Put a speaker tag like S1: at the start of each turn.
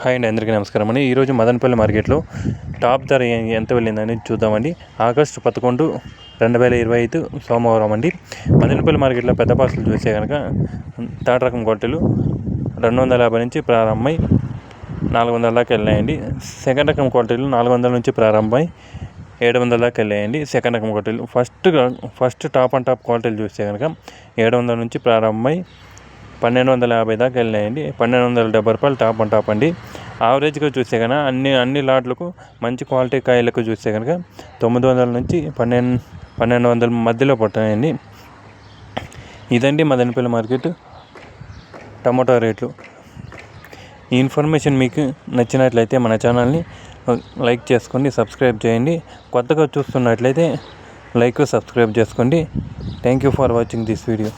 S1: Hi అండి అందరికీ నమస్కారం అండి. ఈరోజు మదనపల్లి మార్కెట్లో టాప్ ధర ఎంత వెళ్ళిందని చూద్దామండి. ఆగస్టు పదకొండు రెండు వేల ఇరవై ఐదు సోమవారం అండి. మదనపల్లి మార్కెట్లో పెద్ద పాసులు చూస్తే కనుక థర్డ్ రకం క్వాలిటీలు రెండు వందల యాభై నుంచి ప్రారంభమై నాలుగు వందల దాకా వెళ్ళాయండి. సెకండ్ రకం క్వాలిటీలు నాలుగు వందల నుంచి ప్రారంభమై ఏడు వందల దాకా వెళ్ళాయండి. సెకండ్ రకం క్వాలిటీలు first first top and top క్వాలిటీలు చూస్తే కనుక ఏడు వందల నుంచి ప్రారంభమై పన్నెండు వందల యాభై దాకా వెళ్ళాయండి పన్నెండు వందల డెబ్బై రూపాయలు టాప్ అండ్ టాప్ అండి. యావరేజ్గా చూస్తే కనుక అన్ని అన్ని లాట్లకు మంచి క్వాలిటీ కాయలకు చూస్తే కనుక తొమ్మిది వందల నుంచి పన్నెండు పన్నెండు వందల మధ్యలో పట్టాయండి ఇదండి మదనపల్లి మార్కెట్. టమోటా రేట్లు. ఈ ఇన్ఫర్మేషన్ మీకు నచ్చినట్లయితే మన ఛానల్ని లైక్ చేసుకోండి సబ్స్క్రైబ్ చేయండి. కొత్తగా చూస్తున్నట్లయితే లైక్ సబ్స్క్రైబ్ చేసుకోండి. Thank you for watching this video